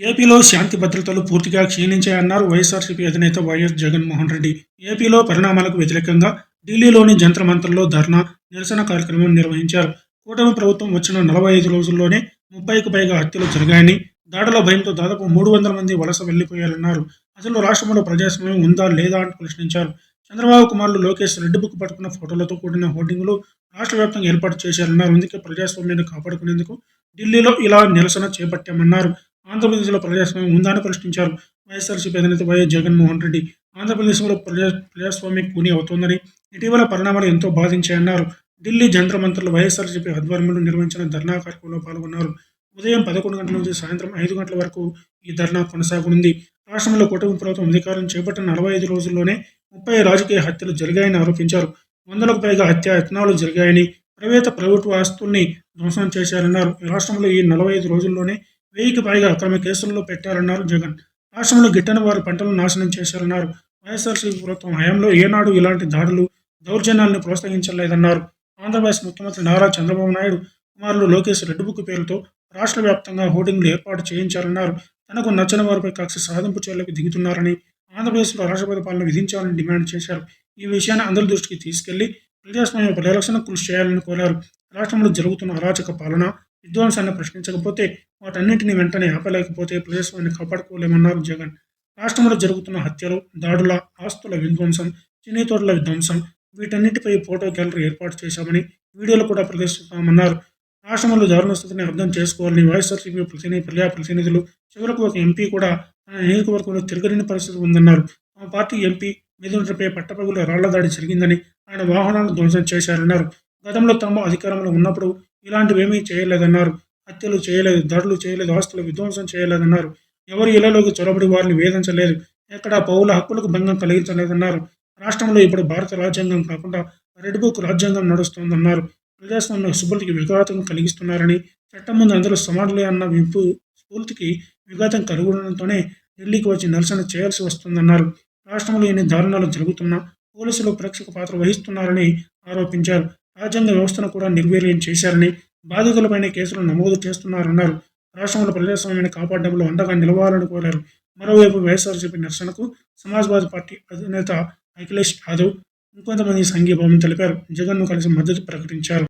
ఏపీలో శాంతి భద్రతలు పూర్తిగా క్షీణించాయన్నారు వైఎస్ఆర్సీపీ అధినేత వైఎస్ జగన్మోహన్ రెడ్డి. ఏపీలో పరిణామాలకు వ్యతిరేకంగా ఢిల్లీలోని జంతర్ మంత్రంలో ధర్నా నిరసన కార్యక్రమం నిర్వహించారు. కూటమి ప్రభుత్వం వచ్చిన నలభై ఐదు రోజుల్లోనే ముప్పైకి పైగా హత్యలు జరిగాయని దాడుల భయంతో దాదాపు మూడు వందల మంది వలస వెళ్ళిపోయారన్నారు అసలు రాష్ట్రంలో ప్రజాస్వామ్యం ఉందా లేదా అని ప్రశ్నించారు. చంద్రబాబు కుమారులు లోకేష్ రెడ్ బుక్ పట్టుకున్న ఫోటోలతో కూడిన హోర్డింగులు రాష్ట్ర వ్యాప్తంగా ఏర్పాటు చేశారన్నారు. అందుకే ప్రజాస్వామ్యాన్ని కాపాడుకునేందుకు ఢిల్లీలో ఇలా నిరసన చేపట్టామన్నారు. ఆంధ్రప్రదేశ్లో ప్రజాస్వామ్యం ఉందని ప్రశ్నించారు. వైఎస్ఆర్సీపీ అధినేత వైఎస్ జగన్మోహన్ రెడ్డి ఆంధ్రప్రదేశ్లో ప్రజా ప్రజాస్వామ్యం కూని అవుతోందని ఇటీవల పరిణామాలు ఎంతో బాధించాయన్నారు. ఢిల్లీ జంతర్ మంత్రులు వైఎస్ఆర్సీపీ ఆధ్వర్యంలో నిర్వహించిన ధర్నా కార్యక్రమంలో పాల్గొన్నారు. ఉదయం పదకొండు గంటల నుంచి సాయంత్రం ఐదు గంటల వరకు ఈ ధర్నా కొనసాగనుంది. రాష్ట్రంలో కూటమి ప్రభుత్వం అధికారం చేపట్టిన నలభై ఐదు రోజుల్లోనే ముప్పై రాజకీయ హత్యలు జరిగాయని ఆరోపించారు. వందలకు పైగా హత్య యత్నాలు జరిగాయని ప్రవేత ప్రభుత్వ ఆస్తుల్ని ధ్వంసం చేశారన్నారు. రాష్ట్రంలో ఈ నలభై ఐదు రోజుల్లోనే వెయ్యికి పైగా అక్రమ కేసుల్లో పెట్టారన్నారు జగన్. రాష్ట్రంలో గిట్టని వారి పంటలను నాశనం చేశారన్నారు. వైఎస్ఆర్సీపీ ప్రభుత్వం హయాంలో ఏనాడు ఇలాంటి దాడులు దౌర్జన్యాలను ప్రోత్సహించలేదన్నారు. ఆంధ్రప్రదేశ్ ముఖ్యమంత్రి నారా చంద్రబాబు నాయుడు కుమారులు లోకేష్ రెడ్డి బుక్ పేరుతో రాష్ట్ర వ్యాప్తంగా హోర్డింగ్లు ఏర్పాటు చేయించారన్నారు. తనకు నచ్చని వారిపై కక్ష సాధింపు చర్యలకు దిగుతున్నారని ఆంధ్రప్రదేశ్లో రాష్ట్రపతి పాలన విధించాలని డిమాండ్ చేశారు. ఈ విషయాన్ని అందరి దృష్టికి తీసుకెళ్ళి ప్రజాస్వామ్య పరిరక్షణ కృషి చేయాలని కోరారు. రాష్ట్రంలో జరుగుతున్న అరాచక పాలన విధ్వంసాన్ని ప్రశ్నించకపోతే వాటన్నింటినీ వెంటనే ఆపలేకపోతే ప్రజాస్వామ్యాన్ని కాపాడుకోలేమన్నారు జగన్. రాష్ట్రంలో జరుగుతున్న హత్యలు దాడుల ఆస్తుల విధ్వంసం చిన్ని తోటల విధ్వంసం వీటన్నిటిపై ఫోటో గ్యాలరీ ఏర్పాటు చేశామని వీడియోలు కూడా ప్రదర్శిస్తామన్నారు. రాష్ట్రంలో దారుణ స్థితిని అర్థం చేసుకోవాలని వైఎస్ఆర్సీపీ ప్రతినిధి ప్రజా ప్రతినిధులు చివరకు ఒక ఎంపీ కూడా తన నియోజకవర్గంలో తిరగలేని పరిస్థితి ఉందన్నారు. తమ పార్టీ ఎంపీ మిథునుడిపై పట్టపగుల రాళ్ళ దాడి జరిగిందని ఆయన వాహనాలను ధ్వంసం చేశారన్నారు. గతంలో తాము అధికారంలో ఉన్నప్పుడు ఇలాంటివేమీ చేయలేదన్నారు. హత్యలు చేయలేదు దాడులు చేయలేదు ఆస్తులు విధ్వంసం చేయలేదన్నారు. ఎవరి ఇళ్ళలోకి చొరబడి వారిని వేధించలేదు. ఎక్కడ పౌల హక్కులకు భంగం కలిగించలేదన్నారు. రాష్ట్రంలో ఇప్పుడు భారత రాజ్యాంగం కాకుండా రెడ్ బుక్ రాజ్యాంగం నడుస్తోందన్నారు. ప్రజాస్వామ్య సుబ్బులకి విఘాతం కలిగిస్తున్నారని చట్టం ముందు అందరూ సమానులే అన్న వింపు స్ఫూర్తికి విఘాతం కలుగుడంతోనే ఢిల్లీకి వచ్చి నిరసన చేయాల్సి వస్తుందన్నారు. రాష్ట్రంలో ఎన్ని దారుణాలు జరుగుతున్నా పోలీసులు ప్రేక్షక పాత్ర వహిస్తున్నారని ఆరోపించారు. రాజ్యాంగ వ్యవస్థను కూడా నిర్వీర్యం చేశారని బాధితులపైన కేసులు నమోదు చేస్తున్నారన్నారు. రాష్ట్రంలో ప్రజాస్వామ్యాన్ని కాపాడడంలో అండగా నిలవాలని కోరారు. మరోవైపు వైఎస్ఆర్సీపీ నిరసనకు సమాజ్వాదీ పార్టీ అధినేత అఖిలేష్ యాదవ్ ఇంకొంతమంది సంఘీభావం తెలిపారు. జగన్ను కలిసి మద్దతు ప్రకటించారు.